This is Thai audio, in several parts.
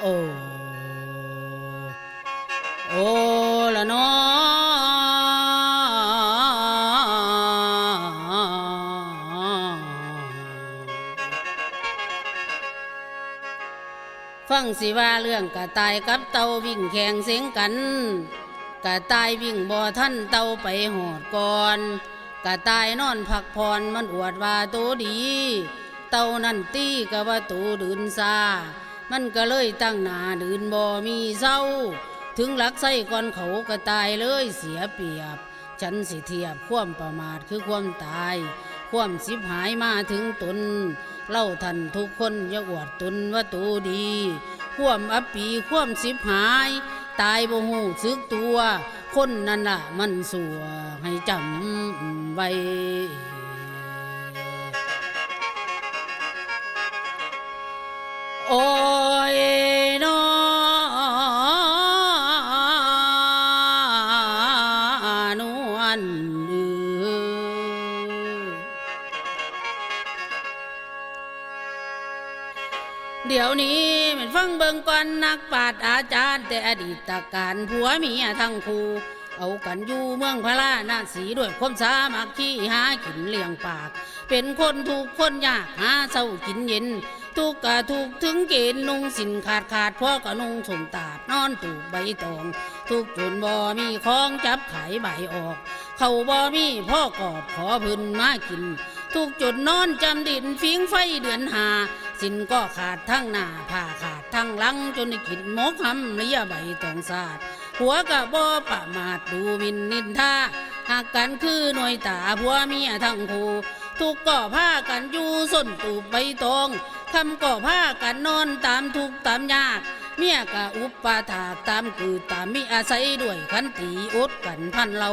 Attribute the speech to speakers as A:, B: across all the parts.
A: โอ้โอ้ละเนอฟังสิว่าเรื่องกระตายกับเต่าวิ่งแข่งเสียงกัน กระตายวิ่งบ่ท่านเต่าไปหอดก่อนกระตายนอนพักผ่อนมันอวดว่าตัวดี เต่านั่นตีก็ว่าตัวดืนซา มันก็เลยตั้งหนาดืนบ่มีเศร้า ถึงหลักไส้ก่อนเขาก็ตายเลยเสียเปรียบ ฉันสิเทียบความประมาทคือความตาย ความสิบหายมาถึงตน เล่าทันทุกคนอย่าอวดตนว่าตัวดี ความอับปีความสิบหาย ตายบ่หูซึกตัว คนนั่นละมันสัวให้จำไว้โอ้ เดี๋ยวนี้มันฟังเบิงก่อนนักปราชญ์อาจารย์ แต่อดีตการผัวเมียทั้งคู่เอากันอยู่เมืองพระรานาสีด้วยความสามัคคีหากินเลี้ยงปาก เป็นคนถูกคนยากหาเศร้ากินเย็น ทุกกะถูกถึงเกณฑ์นุ่งสินขาดขาดพ่อก็นุ่งสมตาดนอนตูกใบตอง ทุกจนบ่มีของจับขายใบออก เขาบ่มีพ่อกอบขอพื้นมากิน ทุกจุดนอนจำดินฟิงไฟเดือนหา สินก็ขาดทั้งหน้าผ้าขาดทั้งหลังจนได้กินหมกหำเลียใบตองสาดหัวกะบ่ประมาทดูมินนินทาหากกันคือหน่วยตาผัวเมียทั้งคู่ทุกก็พากันอยู่ส้นตูบใบตองคำก็พากันนอนตามทุกตามยากเมียกะอุปปาถากตามคือตามมีอาศัยด้วยขันตีอดกันพันเรา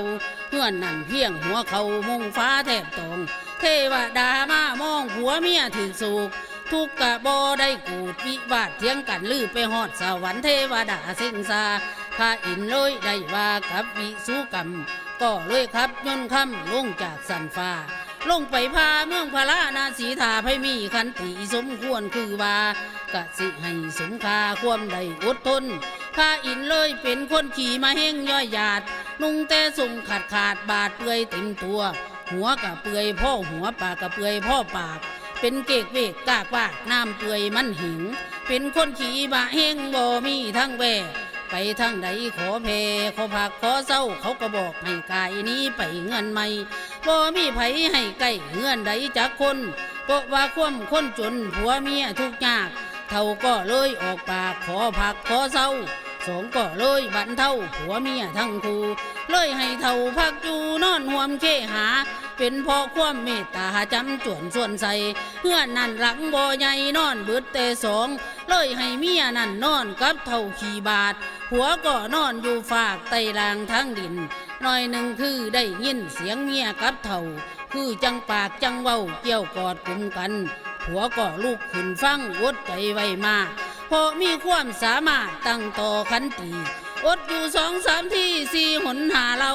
A: เพื่อนนั่นเพียงหัวเขามุงฟ้าแทบตอง เทวดามามองผัวเมียถือสุก ทุกกะบ่ได้กูดวิวาทเถียงกันลือไปหอดสวรรค์เทวดาเสิงซาพาอินเลยได้ว่ากับวิสุกรรม ก็เลยครับยนต์คำลงจากสันฟ้าลงไปพาเมืองพระรานาสีทาให้มีคันติสมควรคือว่ากะสิให้สมคาความใดอดทนพาอินเลยเป็นคนขี่มาเฮงย่อยหยาด นุ่งแต่ส่งขาดขาดบาดเปื่อยเต็มตัว หัวกะเปื่อยพ่อหัวปากกะเปื่อยพ่อปาก เป็นเกกเวกกากว่าน้ำเปื่อยมันหิง เป็นคนขี่บะเฮงบ่มีทั้งแวไปทางใดขอเพขอผักขอเศร้าเขาก็บอกให้กายนี้ไปเงินใหม่บ่มีไผให้ใกล้เงื่อนใดจากคนเพราะว่าความคนจนผัวเมียทุกยาก เท่าก็เลยออกปากขอผักขอเศร้าสองก็เลยบันเท่าผัวเมียทั้งคู่เลยให้เท่าพักอยู่นอนห่วมเคหา เป็นเพราะความเมตตาจำจวนส่วนใสเพื่อนนั่นหลังบ่ใหญ่นอนเบิดแต่สองเลยให้เมียนั่นนอนกับเท่าขี่บาทผัวก็นอนอยู่ฝากใต้รางทั้งดินหน่อยหนึ่งคือได้ยินเสียงเมียกับเท่า คือจังปากจังเว้าเกี่ยวกอดกลุ่มกันผัวก็ลูกขึ้นฟังอดใจไว้มาเพราะมีความสามารถตั้งต่อขันตี อดอยู่สองสามที่สี่หนหาเรา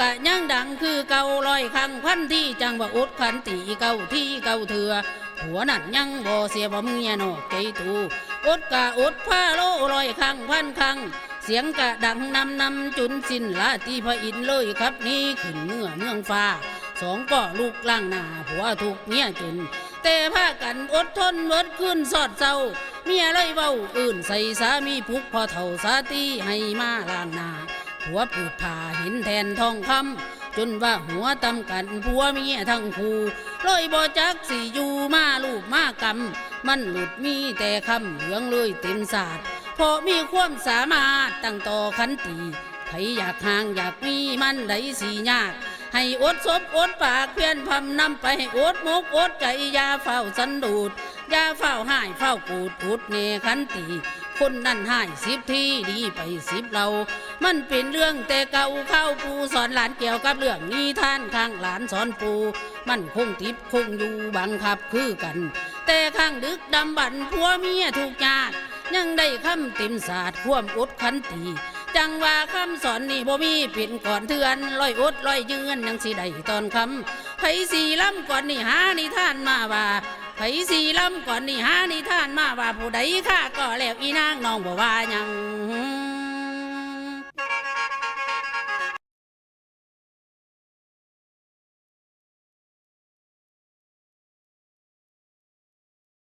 A: กะยังดังคือเก่าลอยคังพันที่จังว่าอดขันตีเก่าที่เก่าเถื่อผัวนั่นยังบ่เสียบ่เมียนอกใจตูอดกะอดผ้าโลลอยคังพันคังเสียงกะดังนำนำจุนสินละที่พระอินเลยครับนี่ขึ้นเมื่อเมืองฟ้าสองก็ลูกล่างหน้าผัวถูกเมียจนแต่พากันอดทนเบิดขึ้นสอดเศร้า เมียเลยเว้าอื่นใส่สามีพุกพอเท่าสาตีให้มาลางหน้าผัวปืดผ่าเห็นแทนทองคำจนว่าหัวตำกันผัวเมียทั้งคู่เลยบ่จักสิอยู่มาลูกมากำมันหลุดมีแต่คำเหลืองเลยเต็มศาสตร์พราะมีความสามารถตั้งต่อขันตีใครอยากห่างอยากมีมันได้สียาก ให้อดศพอดปากเพียนพำนำไปให้อดมกอดใจยาเฝ้าสันดูด อยาเฝ้าหายเฝ้ากูดอุดเนขันตีคนนั่นหายสิบทีดีไปสิบเรา มันเป็นเรื่องแต่เก่าเข้าปูสอนหลานเกี่ยวกับเรื่องนิทานข้างหลานสอนปู มันคงติบคงอยู่บังคับคือกัน แต่ข้างดึกดำบรรพ์ผัวเมียถูกยากยังได้คำต็มศาสตร์ความอดขันตีจังว่าคำสอนนี่บ่มีเปลี่นก่อนเทือนลอยอดลอยยืนยังสิได้ตอนคำไผสีล้ำก่อนนี่หานิทานมาว่า ไผสีลำก่อนนี่หานิทานมาว่าผู้ใดข้าก็แล้วอีนางน้องบ่ว่ายัง